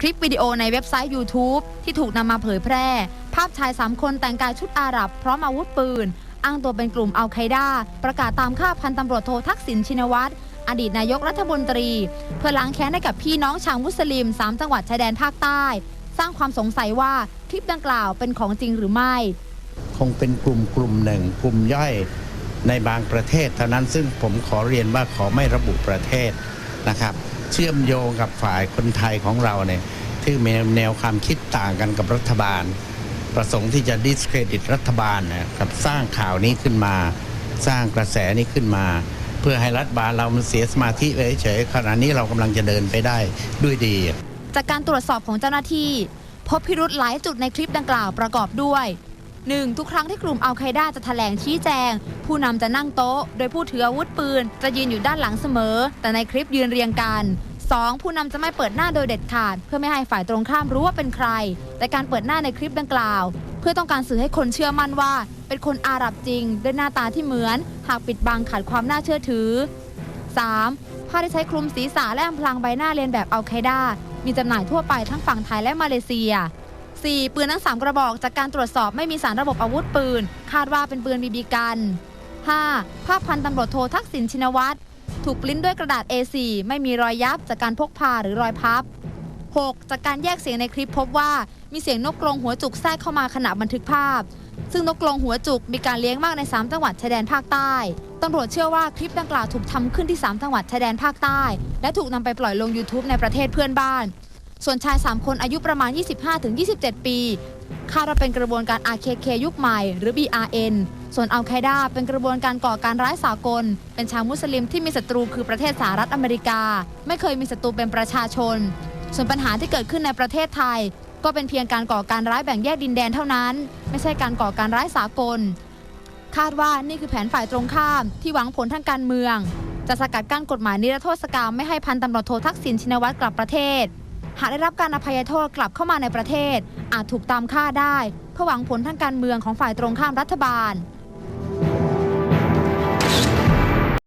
คลิปวิดีโอในเว็บไซต์ YouTube ที่ถูกนำมาเผยแพร่ ภาพชาย3คนแต่งกายชุดอาหรับ พร้อมอาวุธปืน อ้างตัวเป็นกลุ่มอัลไคด้าประกาศตามฆ่าพันตำรวจโททักษิณชินวัตรอดีตนายกรัฐมนตรี เพื่อล้างแค้นให้กับพี่น้องชาวมุสลิม 3 จังหวัดชายแดนภาคใต้ สร้างความสงสัยว่าคลิปดังกล่าวเป็นของจริงหรือไม่ คงเป็นกลุ่มกลุ่มหนึ่งกลุ่มย่อยในบางประเทศ เท่านั้นซึ่งผมขอเรียนว่าขอไม่ระบุประเทศนะครับ เชื่อมโยงกับฝ่ายคนไทยของเราเนี่ยที่มีแนวความคิดต่างกันกับรัฐบาล ประสงค์ที่จะดิสเครดิตรัฐบาลนะครับสร้างข่าวนี้ขึ้นมา สร้างกระแสนี้ขึ้นมา เพื่อให้รัฐบาลเรามันเสียสมาธิไปเฉยๆขณะนี้เรากำลังจะเดินไปได้ด้วยดี จากการตรวจสอบของเจ้าหน้าที่ พบพิรุธหลายจุดในคลิปดังกล่าวประกอบด้วย 1. ทุกครั้งที่กลุ่มอัลไคดาจะแถลงชี้แจง ผู้นำจะนั่งโต๊ะ โดยผู้ถืออาวุธปืน จะยืนอยู่ด้านหลังเสมอ แต่ในคลิปยืนเรียงกัน 2. ผู้นำจะไม่เปิดหน้าโดยเด็ดขาด เพื่อไม่ให้ฝ่ายตรงข้ามรู้ว่าเป็นใคร แต่การเปิดหน้าในคลิปดังกล่าว เพื่อต้องการสื่อให้คนเชื่อมั่นว่า เป็นคนอาหรับจริงด้วยหน้าตาที่เหมือน หากปิดบังขาดความน่าเชื่อถือ 3. ผ้าที่ใช้คลุมศีรษะและอำพรางใบหน้าเลียนแบบอัลไคดามีจำหน่ายทั่วไปทั้งฝั่งไทยและมาเลเซีย 4. ปืนทั้ง 3 กระบอกจากการตรวจสอบไม่มีสารระบบอาวุธปืน คาดว่าเป็นปืนบีบีกัน 5. ภาพพันตำรวจโททักษิณชินวัตรถูกปริ้นด้วยกระดาษ A4 ไม่มีรอยยับจากการพกพาหรือรอยพับ 6. จากการแยกเสียงในคลิปพบว่ามีเสียงนกกรงหัวจุกแทรกเข้ามาขณะบันทึกภาพ ซึ่งนกกรงหัวจุกมีการเลี้ยงมากใน 3 จังหวัดชายแดนภาคใต้ตำรวจเชื่อว่าคลิปดังกล่าวถูกทำขึ้นที่ 3 จังหวัดชายแดนภาคใต้ และถูกนำไปปล่อยลง YouTube ในประเทศเพื่อนบ้าน ส่วนชาย 3 คนอายุประมาณ 25-27 ปี คาดว่าเป็นกระบวนการ RKK ยุคใหม่ หรือ BRN ส่วนอัลไคดาเป็นกระบวนการก่อการร้ายสากล เป็นชาวมุสลิมที่มีศัตรูคือประเทศสหรัฐอเมริกา ไม่เคยมีศัตรูเป็นประชาชน ส่วนปัญหาที่เกิดขึ้นในประเทศไทย ก็เป็นเพียงการก่อการร้ายแบ่งแยกดินแดนเท่านั้น ไม่ใช่การก่อการร้ายสากล คาดว่านี่คือแผนฝ่ายตรงข้าม ที่หวังผลทางการเมือง จะสกัดกั้นกฎหมายนิรโทษกรรมไม่ให้พันตำรวจโททักษิณชินวัตรกลับประเทศ หากได้รับการอภัยโทษกลับเข้ามาในประเทศ อาจถูกตามฆ่าได้เพื่อหวังผลทางการเมืองของฝ่ายตรงข้ามรัฐบาล